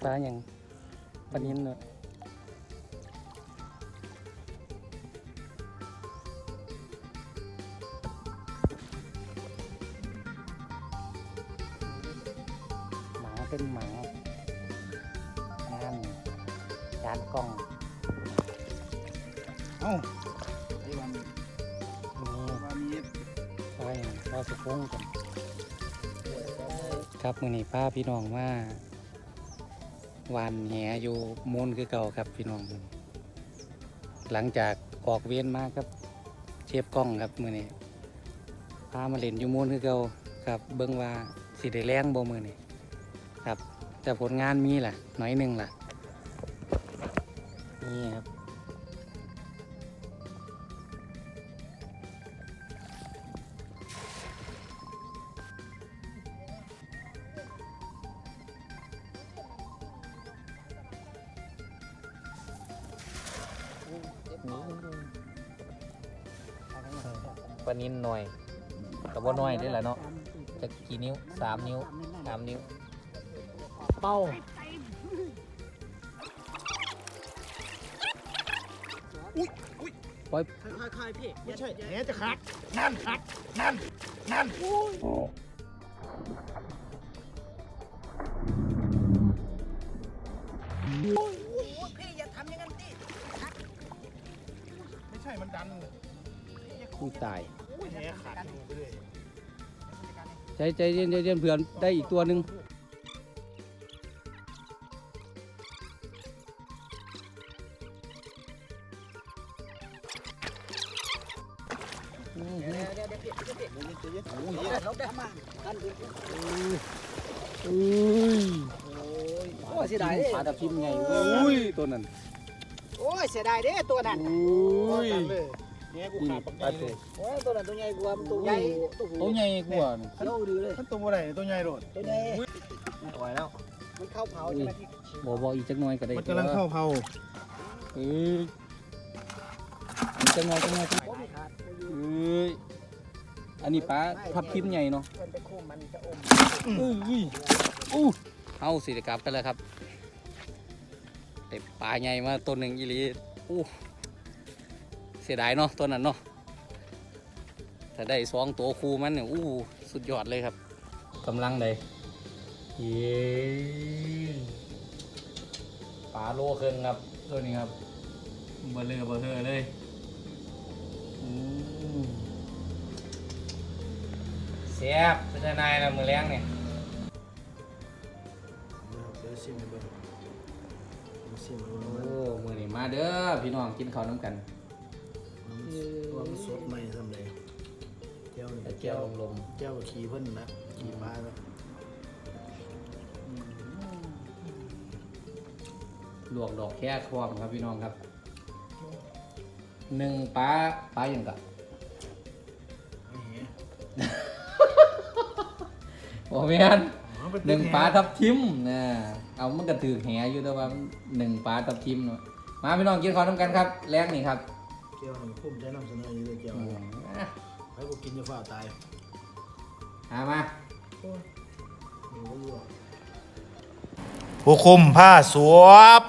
ปลาอย่างปลานินเนอะหมาเป็นหมางานจานกล้อง เอ้าไอ้วันนี่วันนี้ปลาอย่างปลาสุโขงกันครับมือนี้ป้าพี่น้องว่าห วานแหอยู่มูลคือเก่าครับพี่น้อง หลังจากออกเวียนมาครับ เชฟกล้องครับมือนี้พามาเล่นอยู่มูลคือเก่าครับ เบิ้งว่าสิได้แรงบ่มือนี้ครับ แต่ผลงานมีล่ะหน่อยหนึ่งล่ะ นี่ครับ ปลานินหน่อยแต่ว่าน้อยได้แหละเนาะจะกี่นิ้วสามนิ้วสามนิ้ว เป้าคล้ายๆพี่ไม่ใช่แหจะขาดนั่นขาดนั่นนั่นพี่ ใช่มันดันอุ้ยตายแหขาดไปเลยใจใจเย็นใจเย็นเผื่อได้อีกตัวหนึ่งอื้อหือเดี๋ยวเดี๋ยวเดี๋ยวเดี๋ยวเดี๋ยวลบได้มาอันดูอุ้ยโอ้ยเสียดายเด้ปลาตะพิมไงอุ้ยตัวนั้น โอ้ยเสียดายเด้ตัวนั้นอุ้ยดันเลยแหกูนี่ขาดปักปลาใหญ่ตัเลวยโอ้ยตัวนั้นตัวใหญ่กว่ามันตัวใหญ่ตัวหูตัวใหญ่กว่านี่โลดีเลยมันตัวอะไรตัวใหญ่โดดตัวใหญ่ปล่อยแล้วมันเข้าเผาใช่ไหมพี่บ่บ่อีกจักหน่อยก็ได้มันกำลังเข้าเผาเอ้ยอีกจักหน่อยจักหน่อยจักหน่อยผมขาดไม่อยู่เอ้ยอันนี้ปลาทับทิมใหญ่เนาะมันไปคุมมันจะอมเอ้ยอู้เอาสิได้กลับกันแล้วครับ ได้ปลาใหญ่มาตัวหนึ่งอีหลีอู้เสียดายเนาะตัวนั้นเนาะถ้าได้สองตัวคูมันเนี่ยอู้สุดยอดเลยครับกำลังเลยเย้ปลาโลครึ่งครับตัวนี้ครับเบลเลอเบลเลอเลยอืมเสียบเป็นยังไงนะมือแรงเนี่ยเดี๋ยวชิมไปชิมโอ้มือนี้มาเด้อพี่น้องกินข้าวน้ำกันมันสดใหม่ทำเลยเจ้าแต่เจียวลมเจ้าขี่เพิ่นนะขี่ปลาแล้วลวกดอกแค่ครอมครับพี่น้องครับหนึ่งปลาปลาอย่างกับไอ้เหี้ยโอ้แม่น หนึ่งปลาทับทิมนะเอามันก็ถือแหอยู่แต่ว่าหนึ่งปลาทับทิมเนาะมาพี่น้องกินข้าวน้ำกันครับ แรงนี่ครับเจ้าหนึ่งพุ่มใช้นำเสนออยู่เลยเจ้าอืมอะให้กูกินจะฝ่าตายหามาผู้คุมผ้าสวบ